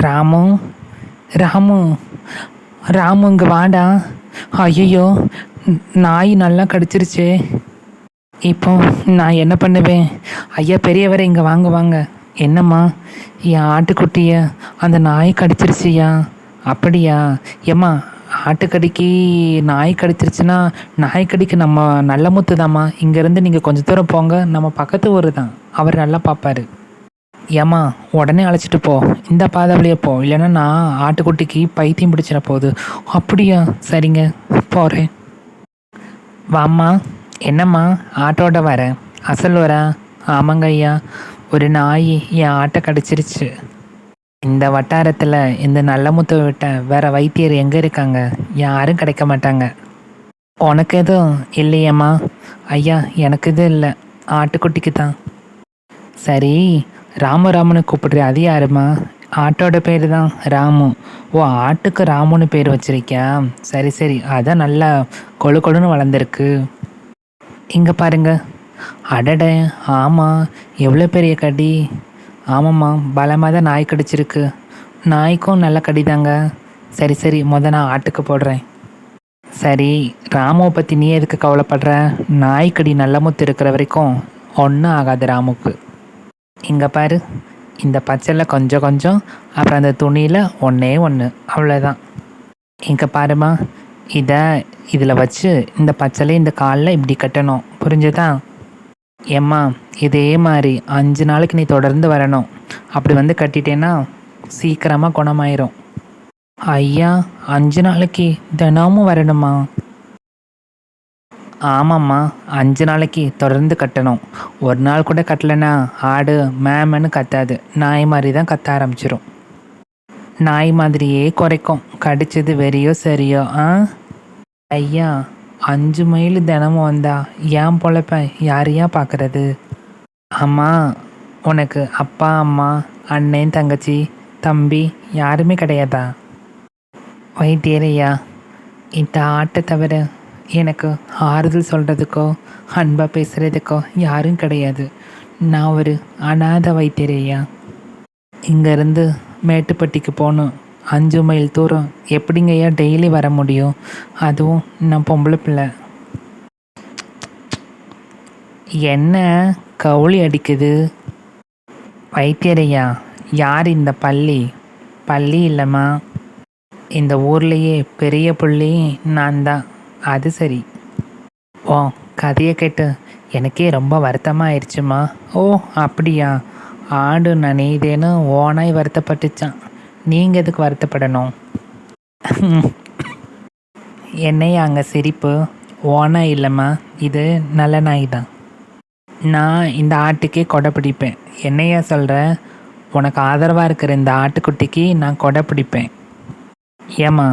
ராமு ராமு ராமு இங்கே வாடா. ஐயோ நாய் நல்லா கடிச்சிருச்சே. இப்போ நான் என்ன பண்ணுவேன்? ஐயா பெரியவரை இங்கே வாங்க வாங்க. என்னம்மா என் ஆட்டுக்குட்டிய அந்த நாய் கடிச்சிருச்சியா? அப்படியா? ஏம்மா ஆட்டுக்கடிக்கு நாய் கடிச்சிருச்சுன்னா நாய்க்கடிக்கு நம்ம நல்ல முத்து தாம்மா இங்கேருந்து நீங்கள் கொஞ்சம் தூரம் போங்க நம்ம பக்கத்து ஊர் தான் அவர் நல்லா பார்ப்பாரு ஏம்மா உடனே அழைச்சிட்டு போ. இந்த பாதை வழியே போ. இல்லைன்னா நான் ஆட்டுக்குட்டிக்கு பைத்தியம் பிடிச்சிட போகுது. அப்படியா? சரிங்க போகிறேன் வாம்மா என்னம்மா? ஆட்டோட வர. அசல் வர. ஆமாங்க ஐயா. ஒரு நாய் என் ஆட்டை கடிச்சிருச்சு. இந்த வட்டாரத்தில் இந்த நல்ல முத்தை விட்ட வேற வைத்தியர் எங்கே இருக்காங்க? யாரும் கிடைக்க மாட்டாங்க. உனக்கு எதுவும் இல்லையேம்மா. ஐயா எனக்கு எதுவும் இல்லை. ஆட்டுக்குட்டிக்கு தான். சரி ராமராமனு கூப்பிடுற அது யாருமா ஆட்டோட பேர் தான் ராமு. ஓ ஆட்டுக்கு ராமுன்னு பேர் வச்சிருக்கியா? சரி சரி. அதான் நல்லா கொழு கொழுன்னு வளர்ந்துருக்கு. இங்கே பாருங்க. அடட ஆமாம் எவ்வளோ பெரிய கடி. ஆமாம்மா பலமாக தான் நாய் கடிச்சிருக்கு. நாய்க்கும் நல்ல கடி தாங்க சரி சரி. முத நான் ஆட்டுக்கு போடுறேன். சரி ராமுவை பற்றி நீ எதுக்கு கவலைப்படுற? நாய்க்கடி நல்ல முத்து இருக்கிற வரைக்கும் ஒன்றும் ஆகாது ராமுக்கு. இங்கே பாரு இந்த பச்சையில் கொஞ்சம் கொஞ்சம் அப்புறம் அந்த துணியில் ஒன்றே ஒன்று அவ்வளோதான் இங்கே பாருமா இதை இதில் வச்சு இந்த பச்சையில இந்த காலில் இப்படி கட்டணும். புரிஞ்சுதா? ஏம்மா இதே மாதிரி அஞ்சு நாளைக்கு நீ தொடர்ந்து வரணும். அப்படி வந்து கட்டிட்டேன்னா சீக்கிரமாக குணமாயிரும். ஐயா அஞ்சு நாளைக்கு தினமும் வரணுமா? ஆமாம்மா அஞ்சு நாளைக்கு தொடர்ந்து கட்டணும். ஒரு நாள் கூட கட்டலைன்னா ஆடு மேமன்னு கத்தாது. நாய் மாதிரி தான் கத்த ஆரம்பிச்சிடும் நாய் மாதிரியே குறைக்கும். கடிச்சது வெறியோ சரியோ ஆ? ஐயா அஞ்சு மைல் தினமும் வந்தா ஏன் பொழைப்பேன் யாரையா பார்க்கறது அம்மா உனக்கு அப்பா அம்மா அண்ணன் தங்கச்சி தம்பி யாருமே கிடையாதா? வைத்தியரையா இந்த ஆட்டை தவிர எனக்கு ஆறுதல் சொல்கிறதுக்கோ அன்பாக பேசுகிறதுக்கோ யாரும் கிடையாது. நான் ஒரு அநாத வைத்தியரையா இங்கேருந்து மேட்டுப்பட்டிக்கு போகணும். அஞ்சு மைல் தூரம். எப்படிங்கய்யா டெய்லி வர முடியும்? அதுவும் நான் பொம்பளை பிள்ளை. என்ன கவுளி அடிக்குது? வைத்தியரையா யார் இந்த பள்ளி? பள்ளி இல்லைம்மா. இந்த ஊர்லேயே பெரிய புள்ளி நான் தான் அது சரி. ஓ கதையை கேட்டு எனக்கே ரொம்ப வருத்தமாக ஆயிடுச்சுமா ஓ அப்படியா. ஆடு நனையுதேன்னு ஓனாய் வருத்தப்பட்டுச்சான். நீங்கள் எதுக்கு வருத்தப்படணும்? என்னையா அங்கே சிரிப்பு? ஓனாய் இல்லைம்மா இது நல்ல நாய் தான் நான் இந்த ஆட்டுக்கே கொடை பிடிப்பேன். என்னையா சொல்கிற உனக்கு ஆதரவாக இருக்கிற இந்த ஆட்டுக்குட்டிக்கு நான் கொடை பிடிப்பேன். ஏம்மா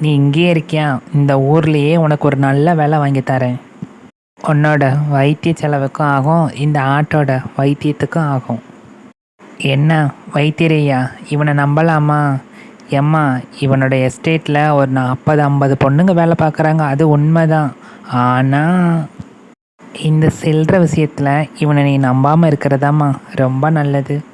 நீ இங்கேயே இருக்கியா? இந்த ஊர்லேயே உனக்கு ஒரு நல்ல வேலை வாங்கி தரேன். உன்னோட வைத்திய செலவுக்கும் ஆகும் இந்த ஆட்டோட வைத்தியத்துக்கும் ஆகும். என்ன வைத்தியரையா இவனை நம்பலாமா? எம்மா இவனோட எஸ்டேட்டில் ஒரு நாற்பது ஐம்பது பொண்ணுங்க வேலை பார்க்குறாங்க அது உண்மைதான். ஆனால் இந்த செல்ற விஷயத்தில் இவனை நீ நம்பாமல் இருக்கிறதாம்மா ரொம்ப நல்லது.